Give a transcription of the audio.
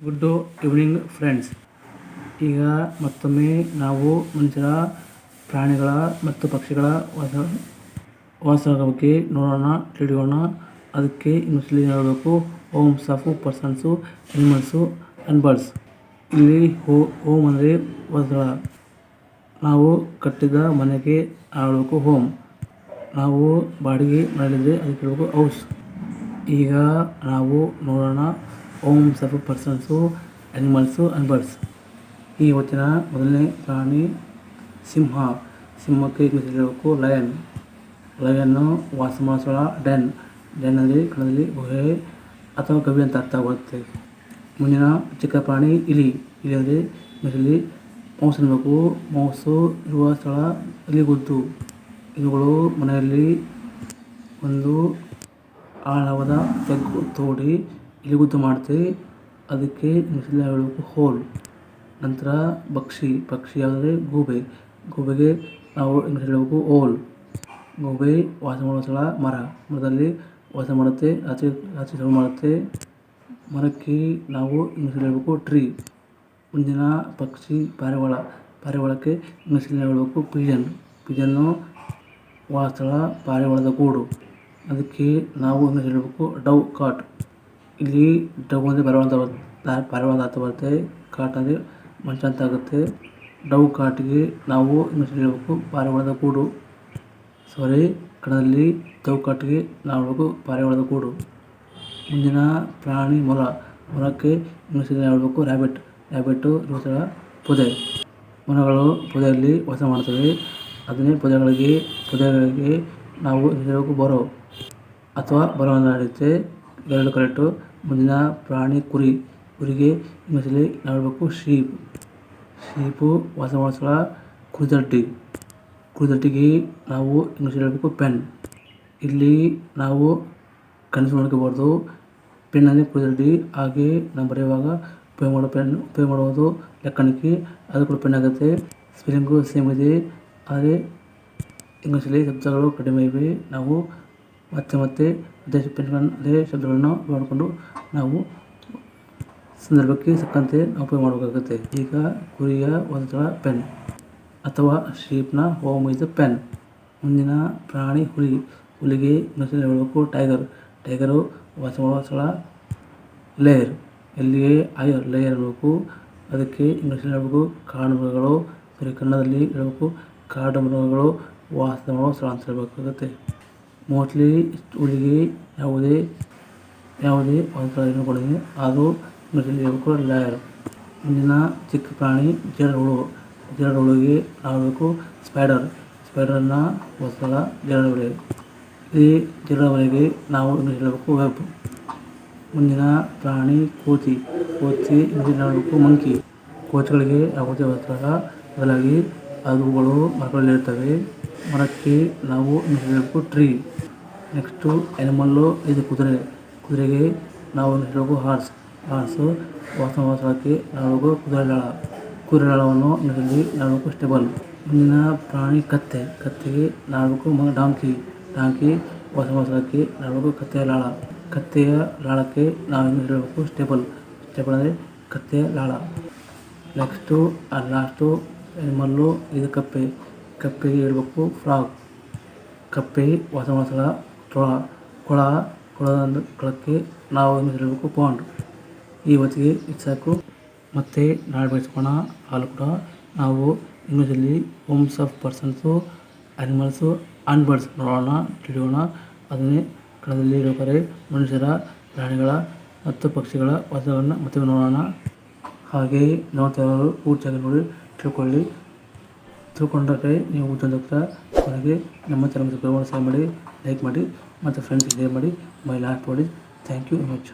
Good evening friends ಈಗ ಮತ್ತೊಮ್ಮೆ ನಾವು ಮನುಷ್ಯರ ಪ್ರಾಣಿಗಳ ಮತ್ತು ಪಕ್ಷಿಗಳ ವಾಸ ವಾಸ ಬಗ್ಗೆ ನೋಡೋಣ, ತಿಳಿಯೋಣ. ಅದಕ್ಕೆ ಇಂಗ್ಲೀಷಲ್ಲಿ ಹೇಳಬೇಕು. Homes of persons animals and birds ಇಲ್ಲಿ ಹೋ ಹೋಮ್ ಅಂದರೆ ವಾಸಗಳ. ನಾವು ಕಟ್ಟಿದ ಮನೆಗೆ ಆಡಬೇಕು ಹೋಮ್ ನಾವು ಬಾಡಿಗೆ ಮನೆಯಲ್ಲಿದ್ದರೆ ಅದಕ್ಕೆ ಹೇಳಬೇಕು ಹೌಸ್. ಈಗ ನಾವು ನೋಡೋಣ ಹೋಮ್ಸ್ ಸರ್ವ ಪರ್ಸನ್ಸು ಅನಿಮಲ್ಸು ಆ್ಯಂಡ್ ಬರ್ಡ್ಸ್ ಈ ಹೊತ್ತಿನ ಮೊದಲನೇ ಪ್ರಾಣಿ ಸಿಂಹ. ಸಿಂಹಕ್ಕೆ ಇಂಗ್ಲೀಷಲ್ಲಿ ಹೇಳಬೇಕು ಲಯನ್ ಲಯನ್ನು ವಾಸ ಮಾಡುವ ಸ್ಥಳ ಡೆನ್ ಡೆನ್ನಲ್ಲಿ ಕಣದಲ್ಲಿ ಗುಹೆ ಅಥವಾ ಗವಿ ಅಂತ ಅರ್ಥ ಆಗುತ್ತೆ. ಮುಂದಿನ ಚಿಕ್ಕ ಪ್ರಾಣಿ ಇಲಿ. ಇಲಿ ಅಂದರೆ ಇಂಗ್ಲೀಷಲ್ಲಿ ಮೌಸ್ ಅನ್ನಬೇಕು ಮೌಸು ಇರುವ ಸ್ಥಳ ಇಲಿಗುದ್ದು ಇವುಗಳು ಮನೆಯಲ್ಲಿ ಒಂದು ಆಳವಾದ ತೆಗ್ಗು ತೋಡಿ ಇಲಿಗುದ್ದು ಮಾಡ್ತೀವಿ. ಅದಕ್ಕೆ ಇಂಗ್ಲೀಷಲ್ಲಿ ಹೇಳಬೇಕು ಹೋಲ್, ನಂತರ ಪಕ್ಷಿ ಪಕ್ಷಿ ಯಾವುದಂದರೆ ಗೂಬೆ. ಗೂಬೆಗೆ ನಾವು ಇಂಗ್ಲೀಷ್ ಹೇಳಬೇಕು ಓಲ್. ಗೂಬೆ ವಾಸ ಮಾಡುವ ಸ್ಥಳ ಮರ. ಮರದಲ್ಲಿ ವಾಸ ಮಾಡುತ್ತೆ, ರಾತ್ರಿ ರಾತ್ರಿ ಶುರು ಮಾಡುತ್ತೆ. ಮರಕ್ಕೆ ನಾವು ಇಂಗ್ಲೀಷ್ ಹೇಳಬೇಕು ಟ್ರೀ. ಮುಂದಿನ ಪಕ್ಷಿ ಪಾರಿವಾಳ. ಪಾರಿವಾಳಕ್ಕೆ ಇಂಗ್ಲೀಷಲ್ಲಿ ಹೇಳಬೇಕು ಪಿಜನ್. ಪಿಜನ್ನು ವಾಸಸ್ಥಳ ಪಾರಿವಾಳದ ಗೂಡು. ಅದಕ್ಕೆ ನಾವು ಇಂಗ್ಲೀಷ್ ಹೇಳಬೇಕು ಡೌ ಕಾಟ್. ಇಲ್ಲಿ ಡವ್ ಅಂದರೆ ಬರವಂತ ಅಂತ ಬರುತ್ತೆ ಕಾಟ್ ಅಂದರೆ ಮಂಚ ಅಂತ ಆಗುತ್ತೆ. ಡವ್ ಕಾಟಿಗೆ ನಾವು ಹೇಳಬೇಕು, ಪಾರಿವಾಳದ ಕೂಡು ಸಾರಿ ಕಣದಲ್ಲಿ ಡವ್ ಕಾಟಿಗೆ ನಾವು ಹೇಳಬೇಕು, ಪಾರಿವಾಳದ ಕೂಡು ಮುಂದಿನ ಪ್ರಾಣಿ ಮೊಲ. ಮೊಲಕ್ಕೆ ಇಂಗ್ಲೀಷಲ್ಲಿ ಹೇಳಬೇಕು ರ್ಯಾಬಿಟ್ ರ್ಯಾಬಿಟ್ಟು ಇರುವ ಪೊದೆ. ಮೊಲಗಳು ಪೊದೆಯಲ್ಲಿ ವಾಸ ಮಾಡ್ತವೆ. ಅದನ್ನೇ ಪೊದೆಗಳಿಗೆ ಪೊದೆಗಳಿಗೆ ನಾವು ಹೇಳ್ಬೇಕು ಬರೋ ಅಥವಾ ಬರೋ ನಡೆಯುತ್ತೆ ಎರಡು ಕರೆಕ್ಟು ಮುಂದಿನ ಪ್ರಾಣಿ ಕುರಿ, ಕುರಿಗೆ ನಾವು ಹೇಳಬೇಕು ಶೀಪ್ ಶೀಪು ವಾಸ ಮಾಡುವ ಸ್ಥಳ ಕುರಿದಡ್ಡಿಗೆ ನಾವು ಇಂಗ್ಲೀಷಲ್ಲಿ ಹೇಳಬೇಕು ಪೆನ್. ಇಲ್ಲಿ ನಾವು ಕನಸು ಮಾಡ್ಕೋಬಾರ್ದು ಪೆನ್ ಅಂದರೆ ಹಾಗೆ ನಾವು ಬರೆಯುವಾಗ ಉಪಯೋಗ ಮಾಡೋ ಪೆನ್, ಉಪಯೋಗ ಮಾಡುವುದು ಲೆಕ್ಕಣಿಕೆ. ಅದು ಕೂಡ ಪೆನ್ ಆಗುತ್ತೆ. ಸ್ಪೆಲ್ಲಿಂಗು ಸೇಮ್ ಇದೆ. ಆದರೆ ಇಂಗ್ಲೀಷಲ್ಲಿ ಶಬ್ದಗಳು ಕಡಿಮೆ ಇವೆ. ನಾವು ಮತ್ತೆ ಮತ್ತೆ ಅದೇ ಪೆನ್ಗಳನ್ನು ಅದೇ ಶಬ್ದಗಳನ್ನು ಮಾಡಿಕೊಂಡು ನಾವು ಸಂದರ್ಭಕ್ಕೆ ಸಿಕ್ಕಂತೆ ಉಪಯೋಗ ಮಾಡಬೇಕಾಗುತ್ತೆ. ಈಗ ಕುರಿಯ ಸ್ಥಳ ಪೆನ್ ಅಥವಾ ಶೀಪ್ನ ಹೋಮ್ ಇಸ್ ಪೆನ್. ಮುಂದಿನ ಪ್ರಾಣಿ ಹುಲಿ. ಹುಲಿಗೆ ಇಂಗ್ಲೀಷಲ್ಲಿ ಹೇಳಬೇಕು ಟೈಗರ್. ಟೈಗರು ವಾಸ ಮಾಡುವ ಸ್ಥಳ ಲೇಯರ್. ಎಲ್ಲಿಯೇ ಐಯರ್ ಲೇಯರ್ ಹೇಳಬೇಕು ಅದಕ್ಕೆ ಇಂಗ್ಲೀಷಲ್ಲಿ ಹೇಳಬೇಕು, ಕಾಡು ಮೃಗಗಳು, ಸರಿ ಕನ್ನಡದಲ್ಲಿ ಹೇಳಬೇಕು, ಕಾಡು ಮೃಗಗಳು ವಾಸ ಮಾಡುವ ಸ್ಥಳ ಅಂತ ಹೇಳಬೇಕಾಗುತ್ತೆ. ಮೋಸ್ಟ್ಲಿ ಹುಡುಗಿ ಯಾವುದೇ ಯಾವುದೇ ಒಂದು ಕೊಡುಗೆ ಅದು ಮೆಟ್ಟಿಲೇಬೇಕು ಲಾಯರ್ ಮುಂದಿನ ಚಿಕ್ಕ ಪ್ರಾಣಿ ಜೇಡಹುಳು ಜೇಡಹುಳುಗೆ ಆಡಬೇಕು ಸ್ಪೈಡರ್ ಸ್ಪೈಡರ್ನ ಸ್ಥಳ ಜೇಡಹುಳಿ ಈ ಜೇಡಹುಳಿಗೆ ನಾವು ಹೇಳಬೇಕು ವೆಬ್ ಮುಂದಿನ ಪ್ರಾಣಿ ಕೋತಿ. ಕೋತಿ ಇಂಗ್ಲೀಷ್ ಹೇಳಬೇಕು ಮಂಕಿ ಕೋತಿಗಳಿಗೆ ಯಾವುದೇ ಒತ್ತಡ ಬದಲಾಗಿ ಅವುಗಳು ಮರಗಳಲ್ಲಿರ್ತವೆ ಮರಕ್ಕೆ ನಾವು ಹೇಳಬೇಕು ಟ್ರೀ ನೆಕ್ಸ್ಟು ಆ್ಯನಿಮಲ್ಲು ಇದು ಕುದುರೆ. ಕುದುರೆಗೆ ನಾವು ಹೇಳಬೇಕು ಹಾರ್ಸ್ ಹಾರ್ಸು ವಾಸ ವಾಸಕ್ಕೆ ನಾವು ಕುದುರೆಲಾಳ ಕುದುರೆಲಾಳವನ್ನು ಇಂಗ್ಲೀಷಲ್ಲಿ ನಾವು ಸ್ಟೇಬಲ್ ಮುಂದಿನ ಪ್ರಾಣಿ ಕತ್ತೆ. ಕತ್ತೆಗೆ ನಾವು ಮ ಡಾಂಕಿ ಡಾಂಕಿ ವಾಸ ವಾಸಕ್ಕೆ ನಾವು ಕತ್ತೆಯ ಲಾಳ ಕತ್ತೆಯ ಲಾಳಕ್ಕೆ ನಾವು ಹೇಳಬೇಕು ಸ್ಟೇಬಲ್ ಸ್ಟೇಬಲ್ ಅಂದರೆ ಕತ್ತೆಯ ಲಾಳ ನೆಕ್ಸ್ಟು ಲಾಸ್ಟು ಆ್ಯನಿಮಲ್ಲು ಇದು ಕಪ್ಪೆ. ಕಪ್ಪೆಗೆ ಹೇಳ್ಬೇಕು ಫ್ರಾಗ್ ಕಪ್ಪೆ ವಾಸ ಟ್ರಾ ತೊಳ ಕೊಳ, ಕೊಳದ ಕೊಳಕ್ಕೆ ನಾವು ಇರಬೇಕು ಹೇಳಬೇಕು ಪಾಂಡ್ ಈ ಹೊತ್ತಿಗೆ ಇದು ಸಾಕು ಮತ್ತು ನಾಳೆ ಬೆಳೆಸ್ಕೋಣ, ಹಾಲು ಕೂಡ. ನಾವು ಇಂಗ್ಲೀಷಲ್ಲಿ homes of persons animals and birds ನೋಡೋಣ, ತಿಳಿಯೋಣ. ಅದನ್ನೇ ಕಳದಲ್ಲಿ ಇರೋಕರೆ ಮನುಷ್ಯರ, ಪ್ರಾಣಿಗಳ ಮತ್ತು ಪಕ್ಷಿಗಳ ವಾತಾವರಣ ಮತ್ತೆ ನೋಡೋಣ. ಹಾಗೆ ನೋಡ್ತಾ ಇರೋರು ಪೂರ್ತಿಯಾಗಿ ನೋಡಿ ತಿಳ್ಕೊಳ್ಳಿ. ತಿಳ್ಕೊಂಡ್ರೆ ನೀವು ಉದ್ಯೋಗಕ್ಕೆ ಕೊನೆಗೆ ನಮ್ಮ ಚಾನಲ್ ಸಬ್ಸ್ಕ್ರೈಬ್ ಮಾಡಿ ಲೈಕ್ ಮಾಡಿ, ಮತ್ತು ಫ್ರೆಂಡ್ಸ್ಗೆ ಶೇರ್ ಮಾಡಿ ಮೈ ಲಾಸ್ಟ್ ಮಾಡಿ ಥ್ಯಾಂಕ್ ಯು ವೆರಿ ಮಚ್